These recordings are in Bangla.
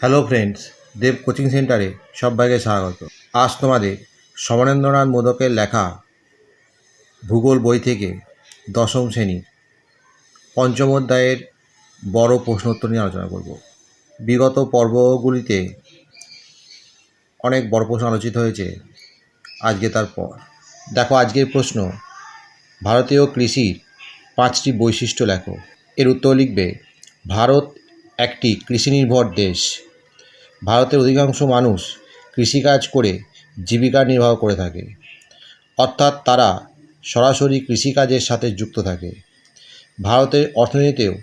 হ্যালো ফ্রেন্ডস, দেব কোচিং সেন্টারে সবাইকে স্বাগত। আজ তোমাদের সমরেন্দ্রনাথ মোদকের লেখা ভূগোল বই থেকে দশম শ্রেণির পঞ্চম অধ্যায়ের বড় প্রশ্নোত্তর নিয়ে আলোচনা করব। বিগত পর্বগুলিতে অনেক বড় প্রশ্ন আলোচিত হয়েছে আজকে তার পর। দেখো আজকের প্রশ্ন, ভারতীয় কৃষির পাঁচটি বৈশিষ্ট্য লেখো। এর উত্তর লিখবে, ভারত একটি কৃষিনির্ভর দেশ। ভারতের অধিকাংশ মানুষ কৃষিকাজ করে জীবিকা নির্বাহ করে থাকে। অর্থাৎ তারা সরাসরি কৃষিকাজের সাথে যুক্ত থাকে। ভারতের অর্থনীতিতেও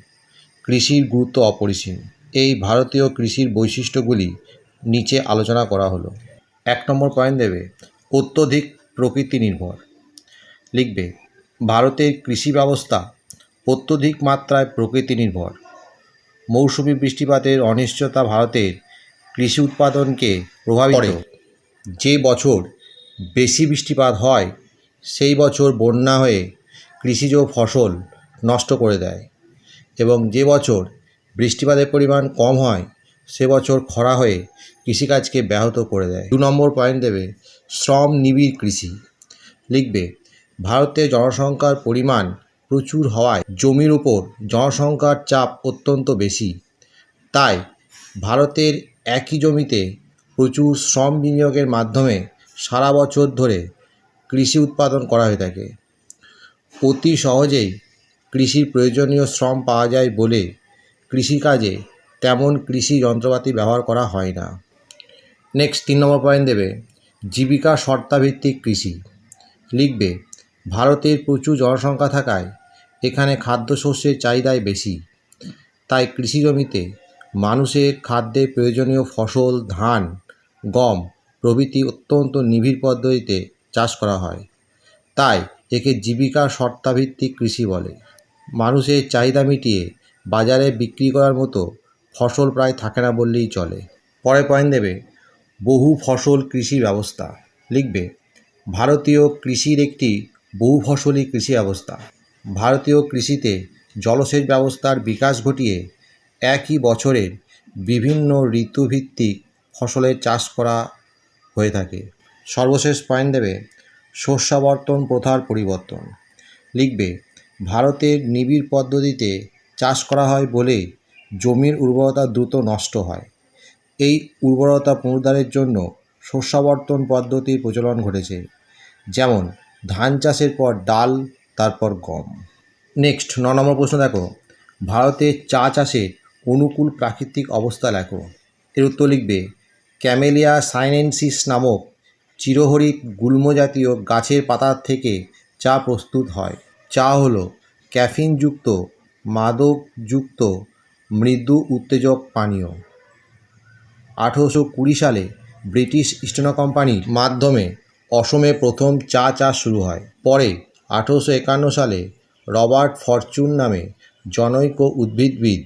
কৃষির গুরুত্ব অপরিসীম। এই ভারতীয় কৃষির বৈশিষ্ট্যগুলি নিচে আলোচনা করা হলো। এক নম্বর পয়েন্ট দেবে, অত্যধিক প্রকৃতি নির্ভর। লিখবে, ভারতের কৃষি ব্যবস্থা অত্যধিক মাত্রায় প্রকৃতি নির্ভর। মৌসুমি বৃষ্টিপাতের অনিশ্চয়তা ভারতের কৃষি উৎপাদনকে প্রভাবিত করে। যে বছর বেশি বৃষ্টিপাত হয় সেই বছর বন্যা হয়ে কৃষিজ ফসল নষ্ট করে দেয় এবং যে বছর বৃষ্টিপাতের পরিমাণ কম হয় সে বছর খরা হয়ে কৃষিকাজকে ব্যাহত করে দেয়। দু নম্বর পয়েন্ট দেবে শ্রম নিবিড় কৃষি। লিখবে ভারতে জনসংখ্যার পরিমাণ প্রচুর হওয়ায় জমির উপর জনসংখ্যার চাপ অত্যন্ত বেশি। তাই ভারতের একই জমিতে প্রচুর শ্রম বিনিয়োগের মাধ্যমে সারা বছর ধরে কৃষি উৎপাদন করা হয়ে থাকে। অতি সহজেই কৃষির প্রয়োজনীয় শ্রম পাওয়া যায় বলে কৃষিকাজে তেমন কৃষি যন্ত্রপাতি ব্যবহার করা হয় না। নেক্সট তিন নম্বর পয়েন্ট দেবে, জীবিকা শর্তাভিত্তিক কৃষি। লিখবে, ভারতের প্রচুর জনসংখ্যা থাকায় এখানে খাদ্যশস্যের চাহিদাই বেশি। তাই কৃষি জমিতে মানুষের খাদ্যে প্রয়োজনীয় ফসল, ধান, গম প্রভৃতি অত্যন্ত নিবিড় পদ্ধতিতে চাষ করা হয়। তাই একে জীবিকা শর্তাভিত্তিক কৃষি বলে। মানুষের চাহিদা মিটিয়ে বাজারে বিক্রি করার মতো ফসল প্রায় থাকে না বললেই চলে। পরে পয়েন্ট দেবে, বহু ফসল কৃষি ব্যবস্থা। লিখবে, ভারতীয় কৃষির একটি বহু ফসলি কৃষি ব্যবস্থা। ভারতীয় কৃষিতে জলসেচ ব্যবস্থার বিকাশ ঘটিয়ে একই বছরের বিভিন্ন ঋতুভিত্তিক ফসলের চাষ করা হয়ে থাকে। সর্বশেষ পয়েন্ট দেবে শস্যাবর্তন প্রথার পরিবর্তন। লিখবে, ভারতের নিবিড় পদ্ধতিতে চাষ করা হয় বলে জমির উর্বরতা দ্রুত নষ্ট হয়। এই উর্বরতা পুনরুদ্ধারের জন্য শস্যাবর্তন পদ্ধতির প্রচলন ঘটেছে। যেমন, ধান চাষের পর ডাল তারপর গম। নেক্সট ন নম্বর প্রশ্ন দেখো। ভারতে চা চাষের অনুকূল প্রাকৃতিক অবস্থা লেখো এর উত্তর লিখবে, ক্যামেলিয়া সাইনেন্সিস নামক চিরহরিৎ গুল্ম জাতীয় গাছের পাতা থেকে চা প্রস্তুত হয়। চা হলো ক্যাফিনযুক্ত, মাদকযুক্ত, মৃদু উত্তেজক পানীয়। আঠেরোশো কুড়ি সালে ব্রিটিশ ইস্ট ইন্ডিয়া কোম্পানির মাধ্যমে অসমে প্রথম চা চাষ শুরু হয়। পরে আঠেরোশো একান্ন সালে রবার্ট ফরচুন নামে জনৈক উদ্ভিদবিদ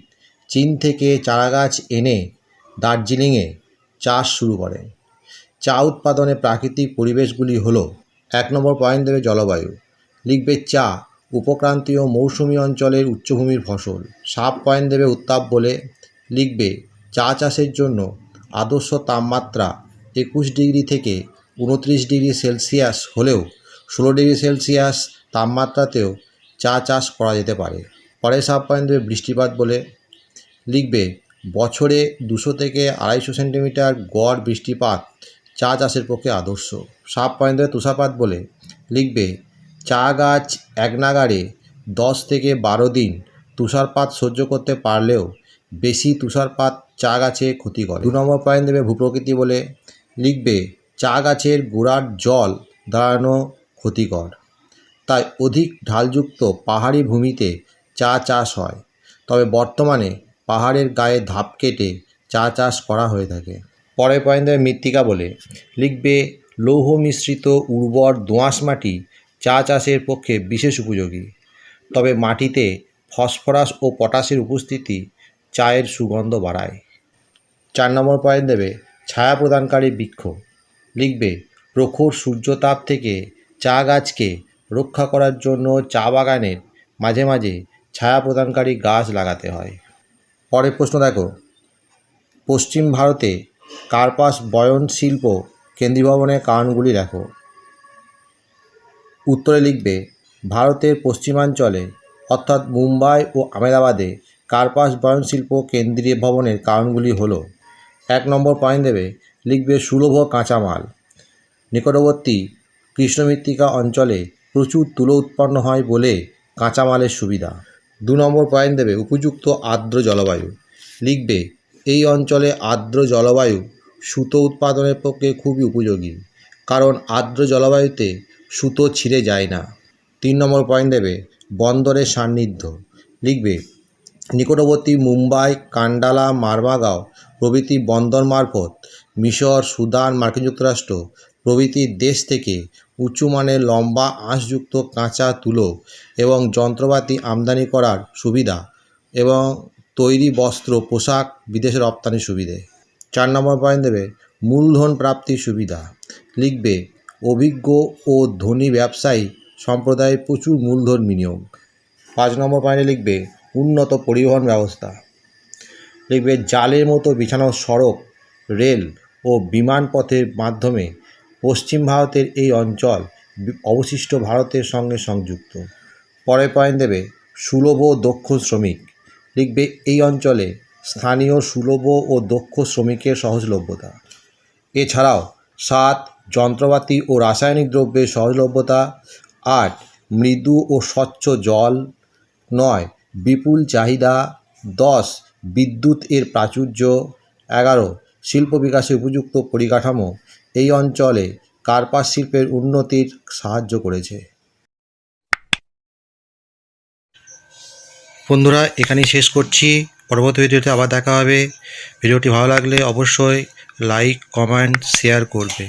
চীন থেকে চারাগাছ এনে দার্জিলিংয়ে চাষ শুরু করেন। চা উৎপাদনে প্রাকৃতিক পরিবেশগুলি হল এক নম্বর পয়েন্ট দেবে জলবায়ু। লিখবে চা উপক্রান্তীয় মৌসুমি অঞ্চলের উচ্চভূমির ফসল। সাব পয়েন্ট দেবে উত্তাপ বলে লিখবে চা চাষের জন্য আদর্শ তাপমাত্রা একুশ ডিগ্রি থেকে উনত্রিশ ডিগ্রি সেলসিয়াস হলেও ষোলো ডিগ্রি সেলসিয়াস তাপমাত্রাতেও চা চাষ করা যেতে পারে। পরে সাব পয়েন্ট দেবে বৃষ্টিপাত বলে লিখবে, বছরে দুশো থেকে আড়াইশো সেন্টিমিটার গড় বৃষ্টিপাত চা চাষের পক্ষে আদর্শ। সাব পয়েন্ট দেবে তুষারপাত বলে লিখবে, চা গাছ এক নাগাড়ে দশ থেকে বারো দিন তুষারপাত সহ্য করতে পারলেও বেশি তুষারপাত চা গাছে ক্ষতি করে। দু নম্বর পয়েন্ট দেবে ভূপ্রকৃতি বলে লিখবে, চা গাছের গোড়ার জল দাঁড়ানো ক্ষতিকর। তাই অধিক ঢালযুক্ত পাহাড়ি ভূমিতে চা চাষ হয়। তবে বর্তমানে পাহাড়ের গায়ে ধাপ কেটে চা চাষ করা হয়ে থাকে। পরের পয়েন্ট মৃত্তিকা বলে লিখবে, লৌহ মিশ্রিত উর্বর দোঁয়াশ মাটি চা চাষের পক্ষে বিশেষ উপযোগী। তবে মাটিতে ফসফরাস ও পটাশের উপস্থিতি চায়ের সুগন্ধ বাড়ায়। চার নম্বর পয়েন্ট দেবে, ছায়া প্রদানকারী বৃক্ষ। লিখবে, প্রখর সূর্যতাপ থেকে চা গাছকে রক্ষা করার জন্য চা বাগানের মাঝে মাঝে ছায়া প্রদানকারী গাছ লাগাতে হয়। পরের প্রশ্ন দেখো। পশ্চিম ভারতে কার্পাস বয়ন শিল্প কেন্দ্রীভবনের কারণগুলি লেখো উত্তরে লিখবে, ভারতের পশ্চিমাঞ্চলে, অর্থাৎ মুম্বাই ও আহমেদাবাদে কার্পাস বয়ন শিল্প কেন্দ্রীয় ভবনের কারণগুলি হলো, এক নম্বর পয়েন্ট দেবে, লিখবে সুলভ কাঁচামাল। নিকটবর্তী কৃষ্ণমৃত্তিকা অঞ্চলে প্রচুর তুলো উৎপন্ন হয় বলে কাঁচামালের সুবিধা। দু নম্বর পয়েন্ট দেবে উপযুক্ত আর্দ্র জলবায়ু। লিখবে, এই অঞ্চলে আর্দ্র জলবায়ু সুতো উৎপাদনের পক্ষে খুবই উপযোগী, কারণ আর্দ্র জলবায়ুতে সুতো ছিঁড়ে যায় না। তিন নম্বর পয়েন্ট দেবে বন্দরের সান্নিধ্য। লিখবে, নিকটবর্তী মুম্বাই, কান্ডালা, মারমাগাঁও প্রভৃতি বন্দর মারফত মিশর, সুদান, মার্কিন যুক্তরাষ্ট্র প্রভৃতি দেশ থেকে উঁচুমানের লম্বা আঁশযুক্ত কাঁচা তুলো এবং যন্ত্রপাতি আমদানি করার সুবিধা এবং তৈরি বস্ত্র, পোশাক বিদেশে রপ্তানির সুবিধে। চার নম্বর পয়েন্ট দেবে, মূলধন প্রাপ্তির সুবিধা। লিখবে, অভিজ্ঞ ও ধনী ব্যবসায়ী সম্প্রদায়ে প্রচুর মূলধন বিনিয়োগ। পাঁচ নম্বর পয়েন্টে লিখবে, উন্নত পরিবহন ব্যবস্থা। লিখবে, জালের মতো বিছানো সড়ক, রেল ও বিমান পথের মাধ্যমে পশ্চিম ভারতের এই অঞ্চল অবশিষ্ট ভারতের সঙ্গে সংযুক্ত। পরে পয়েন্ট দেবে, সুলভ ও দক্ষ শ্রমিক। লিখবে, এই অঞ্চলে স্থানীয় সুলভ ও দক্ষ শ্রমিকের সহজলভ্যতা। এছাড়াও, সাত, যন্ত্রপাতি ও রাসায়নিক দ্রব্যের সহজলভ্যতা। আট, মৃদু ও স্বচ্ছ জল। নয়, বিপুল চাহিদা। দশ, বিদ্যুৎ এর প্রাচুর্য। এগারো, শিল্প বিকাশে উপযুক্ত পরিকাঠামো। এই অঞ্চলে কার্পাস শিল্পের উন্নতির সাহায্য করেছে। বন্ধুরা, এখানেই শেষ করছি। পরবর্তী ভিডিওতে আবার দেখা হবে। ভিডিওটি ভালো লাগলে অবশ্যই লাইক কমেন্ট শেয়ার করবে।